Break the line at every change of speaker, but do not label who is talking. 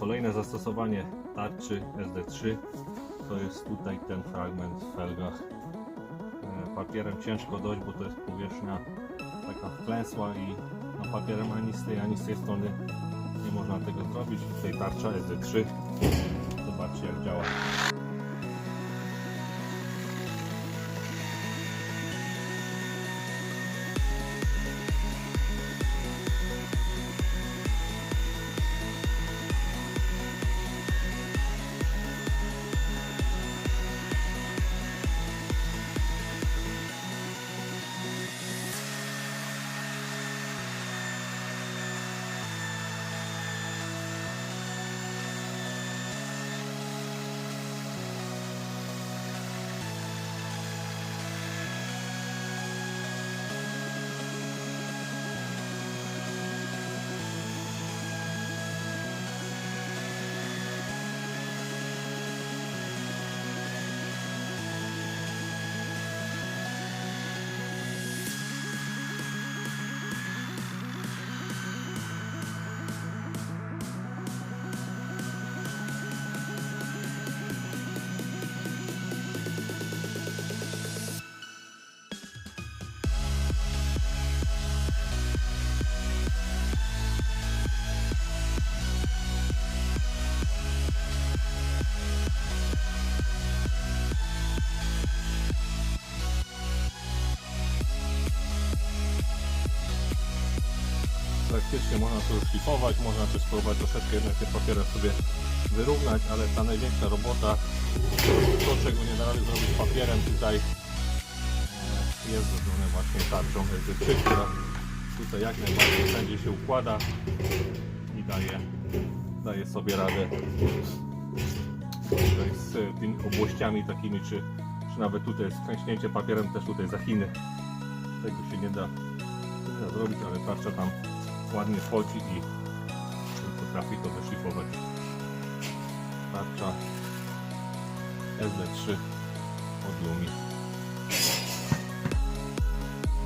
Kolejne zastosowanie tarczy SD3 to jest tutaj ten fragment w felgach. E, Papierem ciężko dojść, bo to jest powierzchnia taka wklęsła i no, papierem ani z tej, ani z tej strony nie można tego zrobić. Tutaj tarcza SD3. Zobaczcie jak działa. Praktycznie można to szlifować, można też spróbować troszeczkę jednak te papiery sobie wyrównać, ale ta największa robota, to czego nie da rady zrobić papierem tutaj e, jest zrobione właśnie tarczą SD3, która tutaj jak najbardziej wszędzie się układa i daje, daje sobie radę tutaj z tymi obłościami takimi, czy, czy nawet tutaj jest wklęśnięcie papierem też tutaj zachiny. Tego się nie da, nie da zrobić, ale tarcza tam ładnie wchodzi i potrafi to wyszlifować. Tarcza SD3 od Lumi.